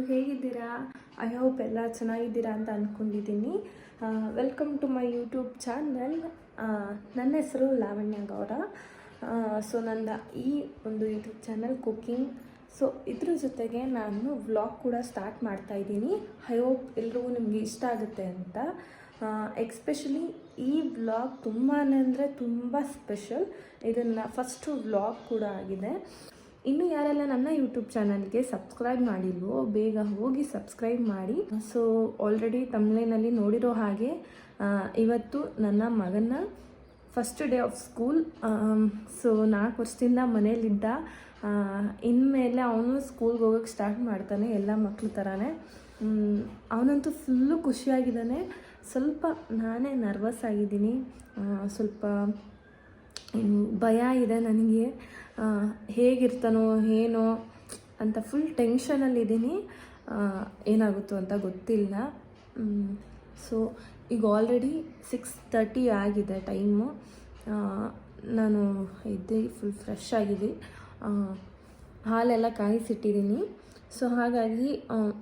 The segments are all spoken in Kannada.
ಎಲ್ಲರೂ ಹೇಗಿದ್ದೀರಾ? ಐ ಹೋಪ್ ಎಲ್ಲ ಚೆನ್ನಾಗಿದ್ದೀರಾ ಅಂತ ಅಂದ್ಕೊಂಡಿದ್ದೀನಿ welcome to my YouTube channel ನನ್ನ ಹೆಸರು ಲಾವಣ್ಯ ಗೌಡ. ಸೊ ನನ್ನ ಈ ಒಂದು ಯೂಟ್ಯೂಬ್ ಚಾನಲ್ ಕುಕ್ಕಿಂಗ್ ಸೊ ಇದ್ರ ಜೊತೆಗೆ ನಾನು ವ್ಲಾಗ್ ಕೂಡ ಸ್ಟಾರ್ಟ್ ಮಾಡ್ತಾ ಇದ್ದೀನಿ. ಐ ಹೋಪ್ ಎಲ್ರಿಗೂ ನಿಮಗೆ ಇಷ್ಟ ಆಗುತ್ತೆ ಅಂತ. ಎಕ್ಸ್ಪೆಷಲಿ ಈ ವ್ಲಾಗ್ ತುಂಬಾ ಅಂದರೆ ತುಂಬ ಸ್ಪೆಷಲ್ ಇದನ್ನು ಫಸ್ಟು ವ್ಲಾಗ್ ಕೂಡ ಆಗಿದೆ. ಇನ್ನು ಯಾರೆಲ್ಲ ನನ್ನ ಯೂಟ್ಯೂಬ್ ಚಾನಲ್ಗೆ ಸಬ್ಸ್ಕ್ರೈಬ್ ಮಾಡಿಲ್ವೋ, ಬೇಗ ಹೋಗಿ ಸಬ್ಸ್ಕ್ರೈಬ್ ಮಾಡಿ. ಸೊ ಆಲ್ರೆಡಿ ತಮಿಳಿನಲ್ಲಿ ನೋಡಿರೋ ಹಾಗೆ ಇವತ್ತು ನನ್ನ ಮಗನ first day of school so ನಾಲ್ಕು ವರ್ಷದಿಂದ ಮನೇಲಿದ್ದ ಇನ್ಮೇಲೆ ಅವನು ಸ್ಕೂಲ್ಗೆ ಹೋಗೋಕ್ಕೆ ಸ್ಟಾರ್ಟ್ ಮಾಡ್ತಾನೆ ಎಲ್ಲ ಮಕ್ಕಳು ಥರನೇ ಅವನಂತೂ ಫುಲ್ಲು ಖುಷಿಯಾಗಿದ್ದಾನೆ. ಸ್ವಲ್ಪ ನಾನೇ ನರ್ವಸ್ ಆಗಿದ್ದೀನಿ. ಸ್ವಲ್ಪ ಭಯ ಇದೆ ನನಗೆ. ಹೇಗಿರ್ತಾನೋ ಏನೋ ಅಂತ ಫುಲ್ ಟೆನ್ಷನಲ್ಲಿದ್ದೀನಿ ಏನಾಗುತ್ತೋ ಅಂತ ಗೊತ್ತಿಲ್ಲ. ಸೊ ಈಗ ಆಲ್ರೆಡಿ ಸಿಕ್ಸ್ ತರ್ಟಿ ಆಗಿದೆ ಟೈಮು ನಾನು ಇದ್ದೆ ಫುಲ್ ಫ್ರೆಶ್ ಆಗಿದೆ ಆ, ಹಾಲೆಲ್ಲ ಕಾಯಿಸಿಟ್ಟಿದ್ದೀನಿ. ಸೊ ಹಾಗಾಗಿ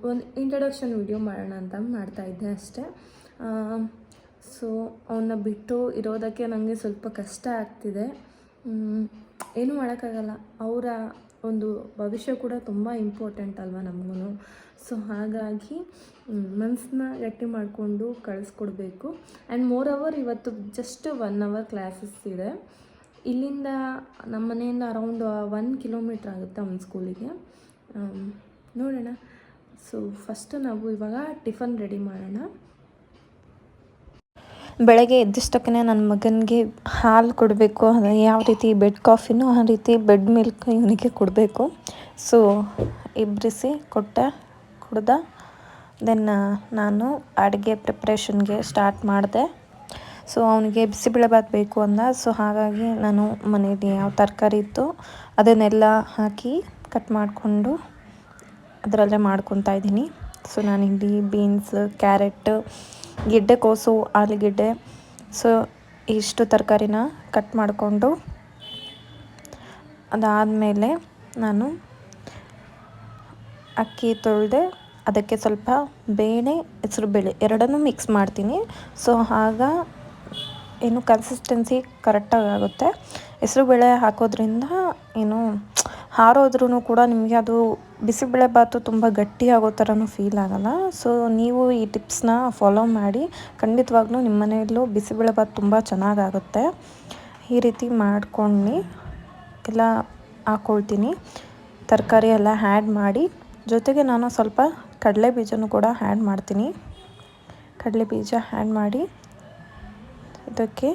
ಒಂದು ಇಂಟ್ರಡಕ್ಷನ್ ವಿಡಿಯೋ ಮಾಡೋಣ ಅಂತ ಮಾಡ್ತಾ ಇದ್ದೆ ಅಷ್ಟೇ. ಸೊ ಅವನ್ನ ಬಿಟ್ಟು ಇರೋದಕ್ಕೆ ನನಗೆ ಸ್ವಲ್ಪ ಕಷ್ಟ ಆಗ್ತಿದೆ. ಏನೂ ಮಾಡೋಕ್ಕಾಗಲ್ಲ. ಅವರ ಒಂದು ಭವಿಷ್ಯ ಕೂಡ ತುಂಬ ಇಂಪಾರ್ಟೆಂಟ್ ಅಲ್ವಾ ನಮಗೂ ಸೊ ಹಾಗಾಗಿ ಮನಸ್ಸನ್ನ ಗಟ್ಟಿ ಮಾಡಿಕೊಂಡು ಕಳಿಸ್ಕೊಡ್ಬೇಕು. ಆ್ಯಂಡ್ ಮೋರ್ ಅವರ್ ಇವತ್ತು ಜಸ್ಟ್ ಒನ್ ಅವರ್ ಕ್ಲಾಸಸ್ ಇದೆ. ಇಲ್ಲಿಂದ ನಮ್ಮ ಮನೆಯಿಂದ ಅರೌಂಡ್ ಒನ್ ಕಿಲೋಮೀಟ್ರ್ ಆಗುತ್ತೆ ಒಂದು ಸ್ಕೂಲಿಗೆ ನೋಡೋಣ. ಸೊ ಫಸ್ಟ್ ನಾವು ಇವಾಗ ಟಿಫನ್ ರೆಡಿ ಮಾಡೋಣ. ಬೆಳಗ್ಗೆ ಎದ್ದಿಷ್ಟಕ್ಕೇ ನನ್ನ ಮಗನಿಗೆ ಹಾಲು ಕೊಡಬೇಕು ಯಾವ ರೀತಿ ಬೆಡ್ ಕಾಫಿನೋ ಆ ರೀತಿ ಬೆಡ್ ಮಿಲ್ಕ್ ಇವನಿಗೆ ಕೊಡಬೇಕು. ಸೊ ಇಬ್ಬರಿಸಿ ಕೊಟ್ಟೆ, ಕುಡ್ದ ದೆನ್ ನಾನು ಅಡುಗೆ ಪ್ರಿಪ್ರೇಷನ್ಗೆ ಸ್ಟಾರ್ಟ್ ಮಾಡಿದೆ. ಸೊ ಅವನಿಗೆ ಬಿಸಿಬೇಳೆಬಾತ್ ಬೇಕು ಅಂದ. ಸೊ ಹಾಗಾಗಿ ನಾನು ಮನೇಲಿ ಯಾವ ತರಕಾರಿ ಇತ್ತು ಅದನ್ನೆಲ್ಲ ಹಾಕಿ ಕಟ್ ಮಾಡಿಕೊಂಡು ಅದರಲ್ಲೇ ಮಾಡ್ಕೊತಾ ಇದ್ದೀನಿ. ಸೊ ಇಲ್ಲಿ ಬೀನ್ಸ್ ಕ್ಯಾರೆಟ್ ಗೆಡ್ಡೆಕೋಸು ಆಲೂಗೆಡ್ಡೆ. ಸೊ ಇಷ್ಟು ತರಕಾರಿನ ಕಟ್ ಮಾಡಿಕೊಂಡು ಅದಾದಮೇಲೆ ನಾನು ಅಕ್ಕಿ ತೊಳೆದೆ ಅದಕ್ಕೆ ಸ್ವಲ್ಪ ಬೇಳೆ ಹೆಸರುಬೇಳೆ ಎರಡನ್ನೂ ಮಿಕ್ಸ್ ಮಾಡ್ತೀನಿ. ಸೊ ಆಗ ಏನು ಕನ್ಸಿಸ್ಟೆನ್ಸಿ ಕರೆಕ್ಟಾಗಿ ಆಗುತ್ತೆ. ಹೆಸರುಬೇಳೆ ಹಾಕೋದ್ರಿಂದ ಏನು ಹಾರೋದ್ರೂ ಕೂಡ ನಿಮಗೆ ಅದು ಬಿಸಿಬೇಳೆ ಭಾತು ತುಂಬ ಗಟ್ಟಿ ಆಗೋ ಥರನೂ ಫೀಲ್ ಆಗಲ್ಲ. ಸೊ ನೀವು ಈ ಟಿಪ್ಸ್ನ ಫಾಲೋ ಮಾಡಿ. ಖಂಡಿತವಾಗ್ಲೂ ನಿಮ್ಮ ಮನೆಯಲ್ಲೂ ಬಿಸಿಬೇಳೆ ಭಾತ್ ತುಂಬ ಚೆನ್ನಾಗಾಗುತ್ತೆ. ಈ ರೀತಿ ಮಾಡ್ಕೊಂಡು ಎಲ್ಲ ಹಾಕ್ಕೊಳ್ತೀನಿ ತರಕಾರಿ ಎಲ್ಲ ಆ್ಯಡ್ ಮಾಡಿ. ಜೊತೆಗೆ ನಾನು ಸ್ವಲ್ಪ ಕಡಲೆ ಬೀಜನೂ ಕೂಡ ಆ್ಯಡ್ ಮಾಡ್ತೀನಿ. ಕಡಲೆ ಬೀಜ ಆ್ಯಡ್ ಮಾಡಿ. ಇದಕ್ಕೆ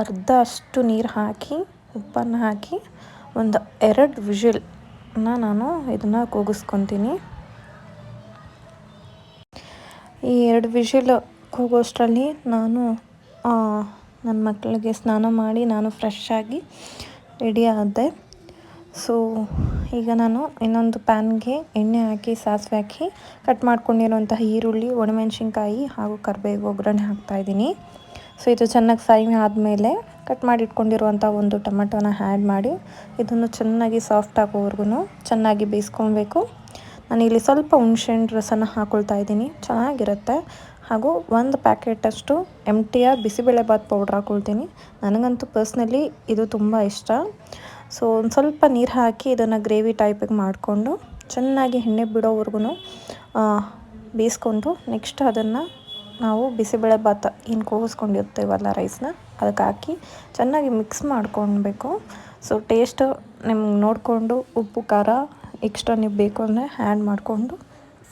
ಅರ್ಧ ಅಷ್ಟು ನೀರು ಹಾಕಿ, ಉಪ್ಪನ್ನು ಹಾಕಿ ಒಂದು ಎರಡು ವಿಷಿಲ್ನ ನಾನು ಇದನ್ನು ಕೂಗಿಸ್ಕೊತೀನಿ. ಈ ಎರಡು ವಿಷಿಲ್ ಕೂಗೋಷ್ಟರಲ್ಲಿ ನಾನು ನನ್ನ ಮಕ್ಕಳಿಗೆ ಸ್ನಾನ ಮಾಡಿ ನಾನು ಫ್ರೆಶ್ ಆಗಿ ರೆಡಿ ಆದೆ. ಸೊ ಈಗ ನಾನು ಇನ್ನೊಂದು ಪ್ಯಾನ್ಗೆ ಎಣ್ಣೆ ಹಾಕಿ, ಸಾಸಿವೆ ಹಾಕಿ ಕಟ್ ಮಾಡ್ಕೊಂಡಿರುವಂತಹ ಈರುಳ್ಳಿ, ಒಣಮೆಣಸಿನ್ಕಾಯಿ ಹಾಗೂ ಕರಿಬೇವು, ಒಗ್ಗರಣೆ ಹಾಕ್ತಾಯಿದ್ದೀನಿ ಸೊ ಇದು ಚೆನ್ನಾಗಿ ಫ್ರೈ ಆದಮೇಲೆ ಕಟ್ ಮಾಡಿ ಇಟ್ಕೊಂಡಿರುವಂಥ ಒಂದು ಟೊಮೆಟೊನ ಆ್ಯಡ್ ಮಾಡಿ ಇದನ್ನು ಚೆನ್ನಾಗಿ ಸಾಫ್ಟ್ ಆಗೋವರೆಗೂ ಚೆನ್ನಾಗಿ ಬೇಯಿಸ್ಕೊಬೇಕು. ನಾನು ಇಲ್ಲಿ ಸ್ವಲ್ಪ ಹುಣ್ಸೆಹಣ್ಣು ರಸನ ಹಾಕೊಳ್ತಾ ಇದ್ದೀನಿ. ಚೆನ್ನಾಗಿರುತ್ತೆ. ಹಾಗೂ ಒಂದು ಪ್ಯಾಕೆಟಷ್ಟು ಎಂ ಟಿಯ ಬಿಸಿಬೇಳೆಬಾತ್ ಪೌಡ್ರ್ ಹಾಕ್ಕೊಳ್ತೀನಿ ನನಗಂತೂ ಪರ್ಸ್ನಲಿ ಇದು ತುಂಬ ಇಷ್ಟ. ಸೊ ಒಂದು ಸ್ವಲ್ಪ ನೀರು ಹಾಕಿ ಇದನ್ನು ಗ್ರೇವಿ ಟೈಪಿಗೆ ಮಾಡಿಕೊಂಡು ಚೆನ್ನಾಗಿ ಎಣ್ಣೆ ಬಿಡೋವರೆಗೂ ಬೇಯಿಸ್ಕೊಂಡು ನೆಕ್ಸ್ಟ್ ಅದನ್ನು ನಾವು ಬಿಸಿಬೇಳೆಭಾತ ಏನು ಕೂಗಿಸ್ಕೊಂಡಿರ್ತೀವಲ್ಲ ರೈಸ್ನ ಅದಕ್ಕೆ ಹಾಕಿ ಚೆನ್ನಾಗಿ ಮಿಕ್ಸ್ ಮಾಡ್ಕೊಳ್ಬೇಕು. ಸೊ ಟೇಸ್ಟ್ ನಿಮ್ಗೆ ನೋಡಿಕೊಂಡು ಉಪ್ಪು, ಖಾರ ಎಕ್ಸ್ಟ್ರಾ ನೀವು ಬೇಕು ಅಂದರೆ ಆ್ಯಡ್ ಮಾಡಿಕೊಂಡು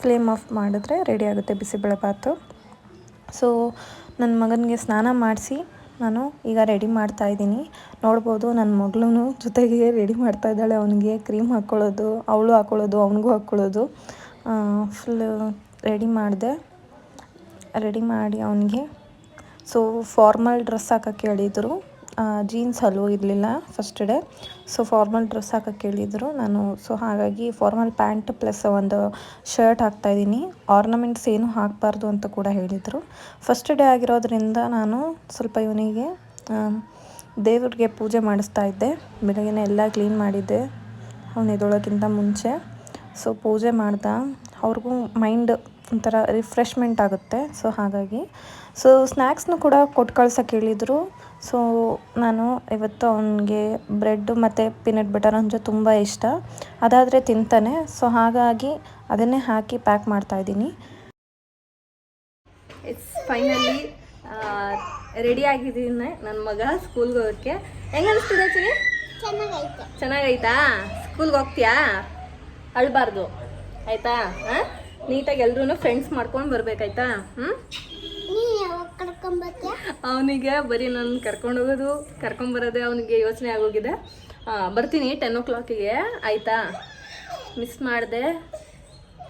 ಫ್ಲೇಮ್ ಆಫ್ ಮಾಡಿದ್ರೆ ರೆಡಿ ಆಗುತ್ತೆ ಬಿಸಿಬೇಳೆಭಾತು ಸೊ ನನ್ನ ಮಗನಿಗೆ ಸ್ನಾನ ಮಾಡಿಸಿ ನಾನು ಈಗ ರೆಡಿ ಮಾಡ್ತಾ ಇದ್ದೀನಿ. ನೋಡ್ಬೋದು ನನ್ನ ಮಗಳೂ ಜೊತೆಗೆ ರೆಡಿ ಮಾಡ್ತಾ ಇದ್ದಾಳೆ. ಅವನಿಗೆ ಕ್ರೀಮ್ ಹಾಕ್ಕೊಳ್ಳೋದು, ಅವಳು ಹಾಕ್ಕೊಳ್ಳೋದು, ಅವನಿಗೂ ಹಾಕ್ಕೊಳ್ಳೋದು. ಫುಲ್ ರೆಡಿ ಮಾಡಿದೆ. ರೆಡಿ ಮಾಡಿ ಅವನಿಗೆ. ಸೊ ಫಾರ್ಮಲ್ ಡ್ರೆಸ್ ಹಾಕಕ್ಕೆ ಹೇಳಿದರು. ಜೀನ್ಸ್ ಹಲೋ ಇರಲಿಲ್ಲ first day so formal dress ಹಾಕಕ್ಕೆ ಹೇಳಿದರು. ನಾನು ಸೊ ಹಾಗಾಗಿ ಫಾರ್ಮಲ್ ಪ್ಯಾಂಟ್ ಪ್ಲಸ್ ಒಂದು ಶರ್ಟ್ ಹಾಕ್ತಾಯಿದ್ದೀನಿ ಆರ್ನಮೆಂಟ್ಸ್ ಏನೂ ಹಾಕಬಾರ್ದು ಅಂತ ಕೂಡ ಹೇಳಿದರು. ಫಸ್ಟ್ ಡೇ ಆಗಿರೋದ್ರಿಂದ ನಾನು ಸ್ವಲ್ಪ ಇವನಿಗೆ ದೇವ್ರಿಗೆ ಪೂಜೆ ಮಾಡಿಸ್ತಾ ಇದ್ದೆ. ಬೆಳಗ್ಗೆ ಎಲ್ಲ ಕ್ಲೀನ್ ಮಾಡಿದ್ದೆ. ಅವನು ಎದ್ದೊಳಕ್ಕಿಂತ ಮುಂಚೆ. ಸೊ ಪೂಜೆ ಮಾಡ್ದೆ. ಅವ್ರಿಗೂ ಮೈಂಡ್ ಒಂಥರ ರಿಫ್ರೆಶ್ಮೆಂಟ್ ಆಗುತ್ತೆ. ಸೊ ಹಾಗಾಗಿ. ಸೊ ಸ್ನ್ಯಾಕ್ಸ್ನು ಕೂಡ ಕೊಟ್ಟು ಕಳ್ಸೋಕೆ ಹೇಳಿದರು. ಸೊ ನಾನು ಇವತ್ತು ಅವನಿಗೆ ಬ್ರೆಡ್ ಮತ್ತು ಪಿನಟ್ ಬಟರ್ ಅಂದರೆ ತುಂಬ ಇಷ್ಟ. ಅದಾದರೆ ತಿಂತಾನೆ. ಸೊ ಹಾಗಾಗಿ ಅದನ್ನೇ ಹಾಕಿ ಪ್ಯಾಕ್ ಮಾಡ್ತಾಯಿದ್ದೀನಿ ಇಟ್ಸ್ ಫೈನಲಿ ರೆಡಿ ಆಗಿದ್ದೀನಿ ನನ್ನ ಮಗ ಸ್ಕೂಲ್ಗೆ ಹೋಗೋಕ್ಕೆ. ಹೆಂಗೆ ಅನಿಸ್ತಿದೆ ಚಿನಿ ಚೆನ್ನಾಗೈತೆ. ಚೆನ್ನಾಗೈತಾ? ಸ್ಕೂಲ್ಗೆ ಹೋಗ್ತೀಯಾ? ಅಳ್ಬಾರ್ದು. ಆಯಿತಾ? ಹಾಂ ನೀಟಾಗಿ ಎಲ್ಲರೂ ಫ್ರೆಂಡ್ಸ್ ಮಾಡ್ಕೊಂಡು ಬರ್ಬೇಕಾಯ್ತಾ? ಹ್ಞೂ ಅವನಿಗೆ ಬರೀ ನಾನು ಕರ್ಕೊಂಡು ಹೋಗೋದು ಕರ್ಕೊಂಬರೋದೇ ಅವನಿಗೆ ಯೋಚನೆ ಆಗೋಗಿದೆ. ಬರ್ತೀನಿ ಟೆನ್ ಓ ಕ್ಲಾಕಿಗೆ ಆಯಿತಾ? ಮಿಸ್ ಮಾಡಿದೆ.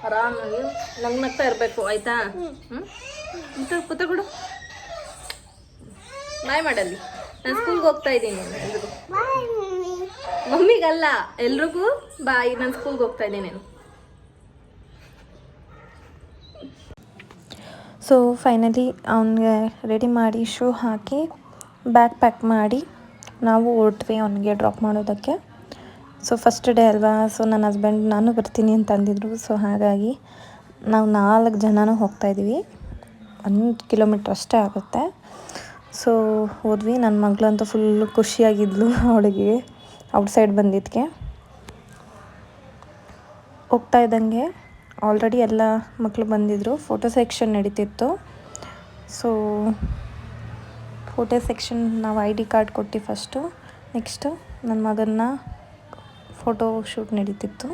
ಆರಾಮಾಗಿ ನಂಗೆ ನಗ್ತಾ ಇರಬೇಕು ಆಯಿತಾ? ಹ್ಞೂ ಮತ್ತೆ ಕೂತ್ಕೊಡು ಬಾಯ್ ಮಾಡಲ್ಲಿ. ನಾನು ಸ್ಕೂಲ್ಗೆ ಹೋಗ್ತಾ ಇದ್ದೀನಿ ಎಲ್ರಿಗೂ. ಮಮ್ಮಿ. ಮಮ್ಮಿಗಲ್ಲ ಎಲ್ರಿಗೂ ಬಾಯ್ ನಾನು ಸ್ಕೂಲ್ಗೆ ಹೋಗ್ತಾ ಇದ್ದೀನಿ. ಸೊ ಫೈನಲಿ ಅವನಿಗೆ ರೆಡಿ ಮಾಡಿ ಶೂ ಹಾಕಿ ಬ್ಯಾಗ್ ಪ್ಯಾಕ್ ಮಾಡಿ, ನಾವು ಹೊರಟ್ವಿ ಅವನಿಗೆ ಡ್ರಾಪ್ ಮಾಡೋದಕ್ಕೆ. ಸೊ ಫಸ್ಟ್ ಡೇ ಅಲ್ವಾ? ಸೊ ನನ್ನ ಹಸ್ಬೆಂಡ್ ನಾನು ಬರ್ತೀನಿ ಅಂತ ಅಂದಿದ್ರು. ಸೊ ಹಾಗಾಗಿ ನಾವು ನಾಲ್ಕು ಜನನೂ ಹೋಗ್ತಾಯಿದ್ವಿ ಒಂದು ಕಿಲೋಮೀಟ್ರ್ ಅಷ್ಟೇ ಆಗುತ್ತೆ. ಸೊ ಹೋದ್ವಿ. ನನ್ನ ಮಗಳಂತೂ ಫುಲ್ಲು ಖುಷಿಯಾಗಿದ್ಲು ಅವಳಿಗೆ. ಔಟ್ಸೈಡ್ ಬಂದಿದ್ದಕ್ಕೆ ಹೋಗ್ತಾ ಇದ್ದಂಗೆ ಆಲ್ರೆಡಿ ಎಲ್ಲ ಮಕ್ಕಳು ಬಂದಿದ್ದರು ಫೋಟೋ ಸೆಕ್ಷನ್ ನಡೀತಿತ್ತು. ಸೊ ಫೋಟೋ ಸೆಕ್ಷನ್ ನಾವು ಐ ಡಿ ಕಾರ್ಡ್ ಕೊಟ್ಟು ಫಸ್ಟು ನೆಕ್ಸ್ಟು ನನ್ನ ಮಗನ್ನ ಫೋಟೋ ಶೂಟ್ ನಡೀತಿತ್ತು.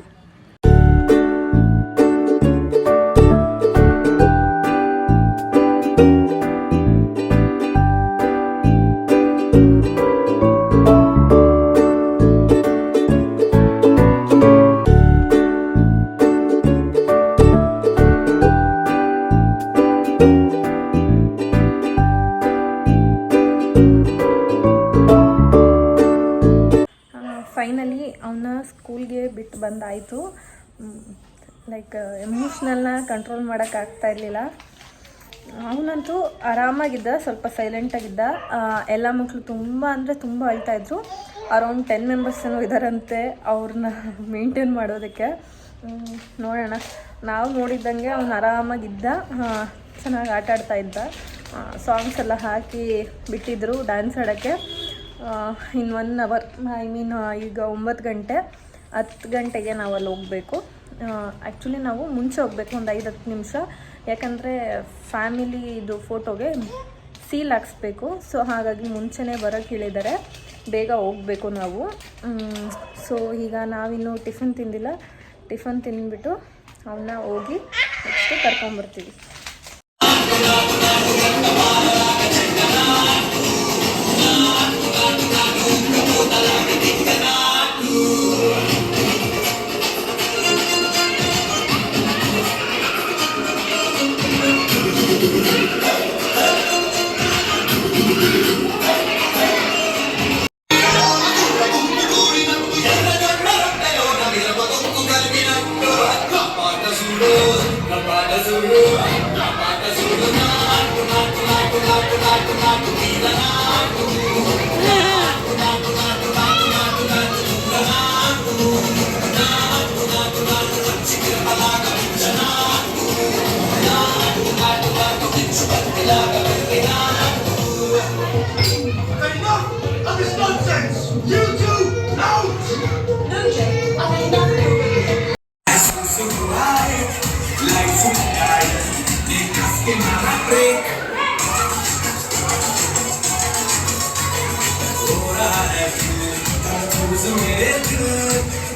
ಸ್ಕೂಲ್ಗೆ ಬಿಟ್ಟು ಬಂದಾಯಿತು. ಲೈಕ್ ಎಮೋಷ್ನಲ್ನ ಕಂಟ್ರೋಲ್ ಮಾಡೋಕ್ಕಾಗ್ತಾ ಇರಲಿಲ್ಲ. ಅವನಂತೂ ಆರಾಮಾಗಿದ್ದ, ಸ್ವಲ್ಪ ಸೈಲೆಂಟಾಗಿದ್ದ ಎಲ್ಲ ಮಕ್ಕಳು ತುಂಬ ಅಂದರೆ ತುಂಬ ಅಳ್ತಾಯಿದ್ರು ಅರೌಂಡ್ ಟೆನ್ ಮೆಂಬರ್ಸ್ ಏನೋ ಇದ್ದಾರಂತೆ ಅವ್ರನ್ನ ಮೇಂಟೈನ್ ಮಾಡೋದಕ್ಕೆ. ನೋಡೋಣ. ನಾವು ನೋಡಿದ್ದಂಗೆ ಅವನು ಆರಾಮಾಗಿದ್ದ. ಚೆನ್ನಾಗಿ ಆಟ ಆಡ್ತಾ ಇದ್ದ. ಸಾಂಗ್ಸ್ ಎಲ್ಲ ಹಾಕಿ ಬಿಟ್ಟಿದ್ರು ಡ್ಯಾನ್ಸ್ ಆಡೋಕ್ಕೆ. In one hour I mean ಈಗ ಒಂಬತ್ತು ಗಂಟೆ. ಹತ್ತು ಗಂಟೆಗೆ ನಾವು ಅಲ್ಲಿ ಹೋಗಬೇಕು. ಆ್ಯಕ್ಚುಲಿ ನಾವು ಮುಂಚೆ ಹೋಗಬೇಕು, ಒಂದು ಐದು ಹತ್ತು ನಿಮಿಷ. ಯಾಕಂದರೆ ಫ್ಯಾಮಿಲಿ ಇದು ಫೋಟೋಗೆ ಸೀಲ್ ಹಾಕ್ಸ್ಬೇಕು. ಸೊ ಹಾಗಾಗಿ ಮುಂಚೆನೇ ಬರೋಕ್ಕೆ ಬೇಗ ಹೋಗಬೇಕು ನಾವು. ಸೊ ಈಗ ನಾವಿನ್ನು ಟಿಫನ್ ತಿಂದಿಲ್ಲ. ಟಿಫನ್ ತಿಂದ್ಬಿಟ್ಟು ಅವನ್ನ ಹೋಗಿ ನೆಕ್ಸ್ಟ್ ಕರ್ಕೊಂಬರ್ತೀವಿ. నాటు నాటు నాటు నాటు నాటు నాటు మీద నాటు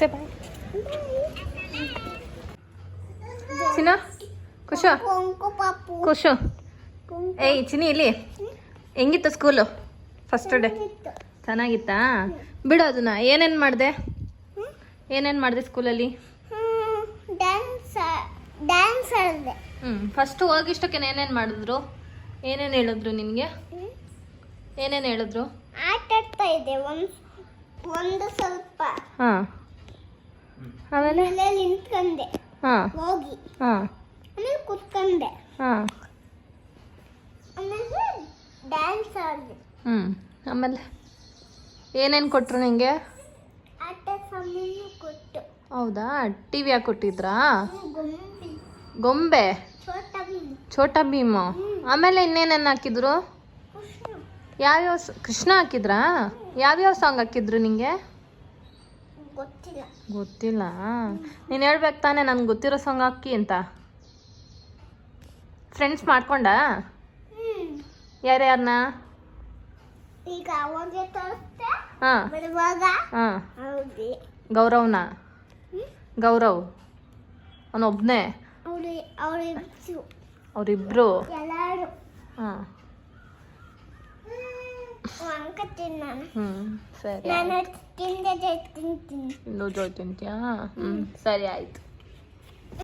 ಸೆ ಬಾಯ್ ಚಿನ್ನ ಕೊಂಕು ಪಾಪು ಏಯ್ ಚಿನಿ ಇಲ್ಲಿ. ಹೆಂಗಿತ್ತು ಸ್ಕೂಲು? First day ಚೆನ್ನಾಗಿತ್ತಾ. ಬಿಡು ಅದನ್ನ. ಏನೇನು ಮಾಡಿದೆ? ಏನೇನು ಮಾಡಿದೆ ಸ್ಕೂಲಲ್ಲಿ? ಡ್ಯಾನ್ಸ್ ಆಡಿದೆ. ಹ್ಞೂ ಫಸ್ಟು ಹೋಗಿಷ್ಟಕ್ಕೆ ಏನೇನು ಮಾಡಿದ್ರು? ಏನೇನು ಹೇಳಿದ್ರು ನಿನಗೆ? ಏನೇನು ಹೇಳಿದ್ರು? ಆಟ ಆಡ್ತಾ ಇದ್ದೆ ಒಂದು ಒಂದು ಸ್ವಲ್ಪ. ಹಾಂ. ಆಮೇಲೆ? ನಿಂತ್ಕೊಂಡೆ. ಹಾಂ. ಹೋಗಿ. ಹಾಂ. ಆಮೇಲೆ ಕುತ್ಕೊಂಡೆ. ಹಾಂ. ಆಮೇಲೆ ಡ್ಯಾನ್ಸ್ ಆಡಿದೆ. ಹ್ಞೂ ಆಮೇಲೆ ಏನೇನು ಕೊಟ್ಟರು ನಿಮಗೆ ಆಟ ಸಾಮಾನು ಕೊಟ್ಟು. ಹೌದಾ? ಟಿ ವಿ ಹಾಕಿ ಕೊಟ್ಟಿದ್ರಾ ಗೊಂಬಿ? ಛೋಟ ಭೀಮ. ಆಮೇಲೆ ಇನ್ನೇನೇನು ಹಾಕಿದ್ರು? ಯಾವ್ಯಾವ ಕೃಷ್ಣ ಹಾಕಿದ್ರಾ? ಯಾವ್ಯಾವ ಸಾಂಗ್ ಹಾಕಿದ್ರು ನಿಂಗೆ? ಗೊತ್ತಿಲ್ಲ. ಗೊತ್ತಿಲ್ಲ. ನೀನು ಹೇಳ್ಬೇಕು ತಾನೇ ನನ್ಗೆ ಗೊತ್ತಿರೋ ಸಾಂಗ್ ಹಾಕಿ ಅಂತ. ಫ್ರೆಂಡ್ಸ್ ಮಾಡ್ಕೊಂಡ? ಯಾರ್ಯಾರನ್ನ ಈಗ ಅವಾಗೆ ಹಾಂ. ಬರುವಾಗ ಹಾಂ. ಹೌದು ಗೌರವ್ನ? ಗೌರವ್. ಅವನೊಬ್ಬನೇ ಅವ್ರು ಅವ್ರಿಬ್ರು. ಹಾಂ. ಅಂಕತೀನಿ ನಾನು ಹ್ಞೂ ಸರಿ ನಾನು ತಿಂದೆ ತಿಂತೀನಿ. ಇನ್ನೂ ತಿಂತೀಯಾ? ಹ್ಞೂ ಸರಿ ಆಯಿತು.